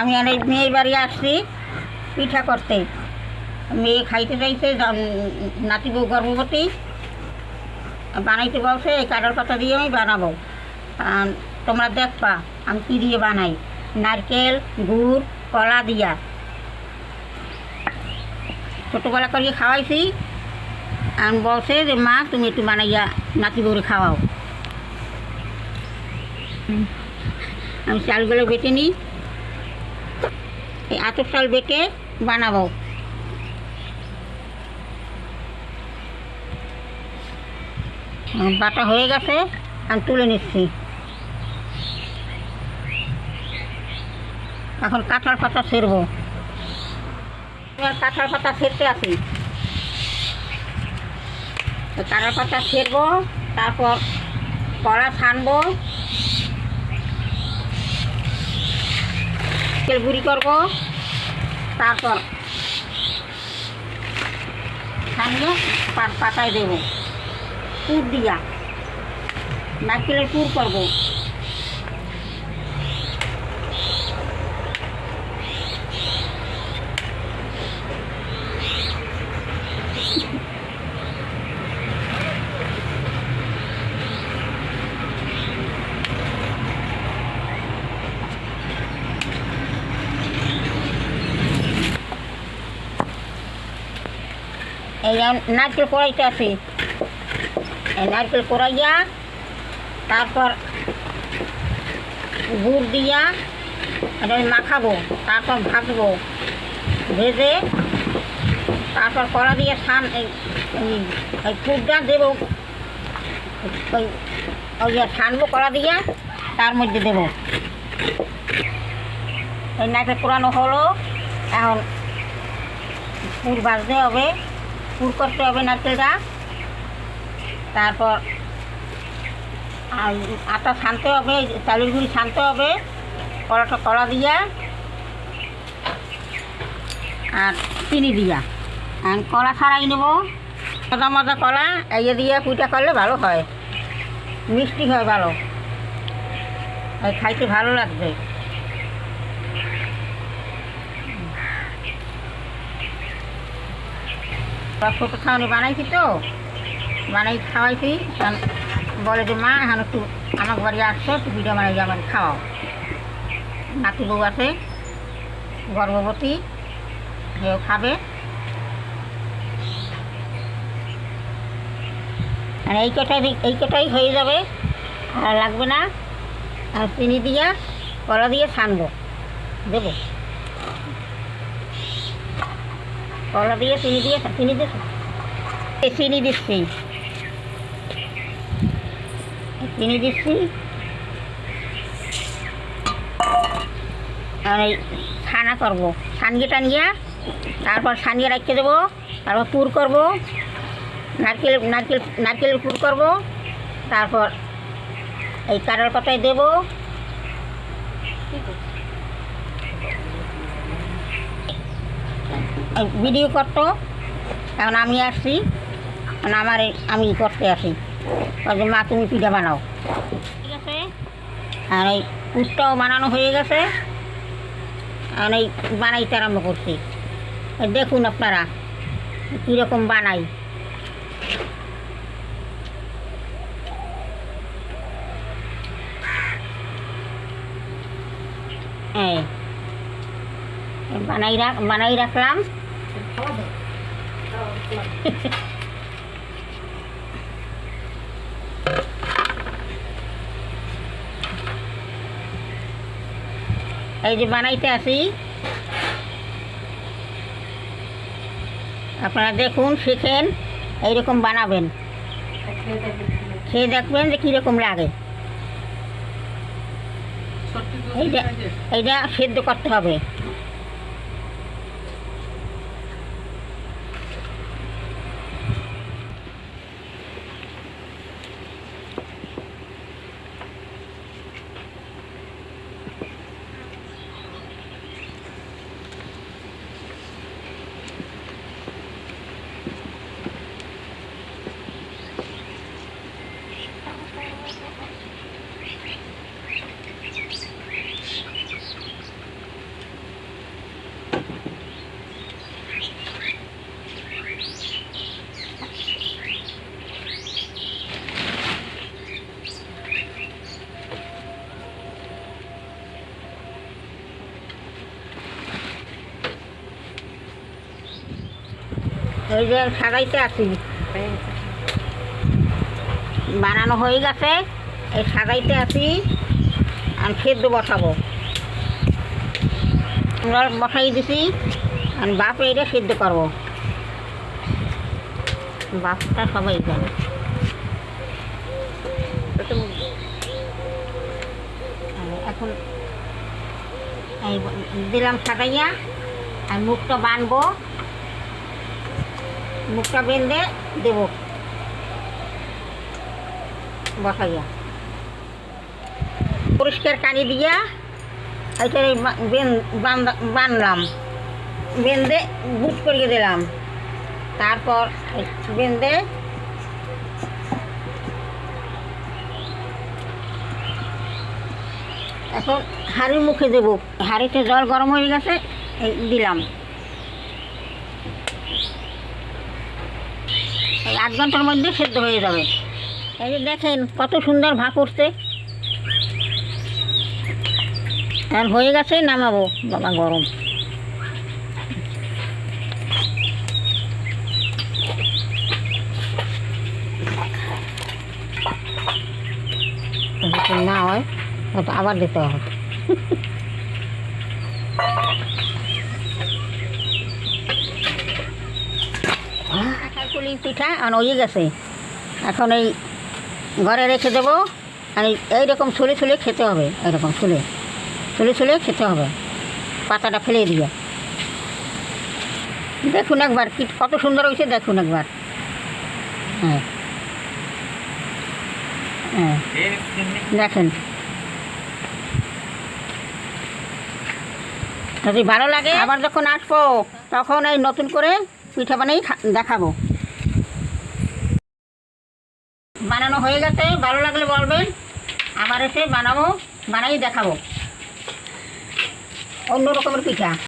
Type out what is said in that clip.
আমি অনেক মেয়ের বাড়ি আসছি পিঠা করতে। মেয়ে খাইতে চাইছে জাম- নাতি বউ গর্ভবতী। বানাইতে বলছে, এই কাঠের পাতা দিয়ে আমি বানাবো। তোমরা দেখবা, আমি কী দিয়ে বানাই। নারকেল, গুড়, কলা দিয়া। ছোটোবেলা করিয়ে খাওয়াইছি। আমি বলছে যে, মা, তুমি একটু বানাইয়া নাতি বউরে খাওয়াও। আমি চালগুলো বেটে নিই। এই আতর চাল বেটে বানাবো। বাটা হয়ে গেছে, আমি তুলে নিচ্ছি। এখন কাঁঠাল পাতা ছেড়বো। কাঁঠাল পাতা ছেড়তে আসি কাঁঠাল পাতা ছেড়বো, তারপর কলা ছানবো তেল গুঁড়ি করব। তারপর ছানিয়ে পাতায় দেবো। পুর দিয়া। নারকেলের পুর করব। এই নারকেল কড়াইতে আছে। এই নারকেল কড়াইয়া, তারপর গুড় দিয়া এটা মাখাবো, তারপর ভাজবো, ভেজে তারপর কড়া দিয়ে ছান এই এই দেবো, ওই ওই ছানবো কড়া দিয়া, তার মধ্যে দেবো। এই নারকেল কোরানো হলো, এখন পুর ভাজতে হবে। পুর করতে হবে নারকেলটা তারপর আটা ছানতে হবে চালের গুঁড়ি ছানতে হবে কলাটা কলা দিয়া, আর চিনি দিয়া। আর কলা ছাড়াই নেব। মজা মজা কলা এই দিয়ে পুইটা করলে ভালো হয়। মিষ্টি হয় ভালো। খাইতে ভালো লাগবে। ছোটো খাওয়ানি বানাইছি তো? বানাই খাওয়াইছি। বলে যে, মা, এখন একটু আমার বাড়ি আসছো একটু পিঠা বানাই আমার খাওয়াও। নাতি বউ আছে, গর্ভবতী, সেও খাবে। আর এই কটাই এই কটাই হয়ে যাবে। আর লাগবে না। আর চিনি দিয়া, কলা দিয়ে ছানবো। দেবো। কলা দিয়ে চিনি দিয়ে চিনি দিয়ে চিনি দিচ্ছি চিনি দিচ্ছি আর এই ছানা করব। ছানিয়ে টানিয়ে তারপর ছানিয়ে রাখতে দেবো, তারপর পুর করব, নারকেল নারকেল নারকেল পুর করব, তারপর এই কাটার পাতায় দেবো। ভিডিও করতো। এখন আমি আসছি। এখন আমার আমি করতে আসি। বলছে মা, তুমি পিঠা বানাও। ঠিক আছে? আর এই পুরটাও বানানো হয়ে গেছে। আর এই বানাইতে আরম্ভ করছি। দেখুন আপনারা, কীরকম বানাই। এই। বানাই রাখ বানাই রাখলাম এই যে বানাইতে আসি। আপনারা দেখুন শিখেন এইরকম বানাবেন। খেয়ে দেখবেন যে কীরকম লাগে। এইটা এইটা সেদ্ধ করতে হবে। এই যে আছি। বানানো হয়ে গেছে, এই সাজাইতে আছি। আর সেদ্ধ বসাবো। বসাই দিছি আর বাপ এটা সেদ্ধ করব। বাপটা সবাই জানে। এখন দিলাম সাটাইয়া আর মুখটা বানবো। মুখটা বেঁধে দেব। বসাইয়া পরিষ্কার কানি দিয়া এটা বানলাম। বেঁধে বুট করিয়ে দিলাম। তারপর বেঁধে এখন হাঁড়ির মুখে দেব। হাঁড়িতে জল গরম হয়ে গেছে দিলাম। এই আধ ঘণ্টার মধ্যে সেদ্ধ হয়ে যাবে। এই যে দেখেন কত সুন্দর ভাগ করছে আর হয়ে গেছে নামাবো, বাবা গরম। না হয় আবার দিতে হবে। কুলি পিঠা আর ওই গেছে। এখন এই ঘরে রেখে দেবো। আর এইরকম ছুলে ছুলে খেতে হবে এরকম ছুলে। ছুলে ছুলে খেতে হবে। পাতাটা ফেলে দিয়ে। দেখুন একবার কি কত সুন্দর হয়েছে, দেখুন একবার। হ্যাঁ। হ্যাঁ। দেখেন। যদি ভালো লাগে, আবার যখন আসব, তখন এই নতুন করে পিঠা বানিয়ে খা- দেখাবো। বানানো হয়ে গেছে ভালো লাগলে বলবেন। আবার এসে বানাবো বানাই দেখাবো। অন্য রকমের পিঠা।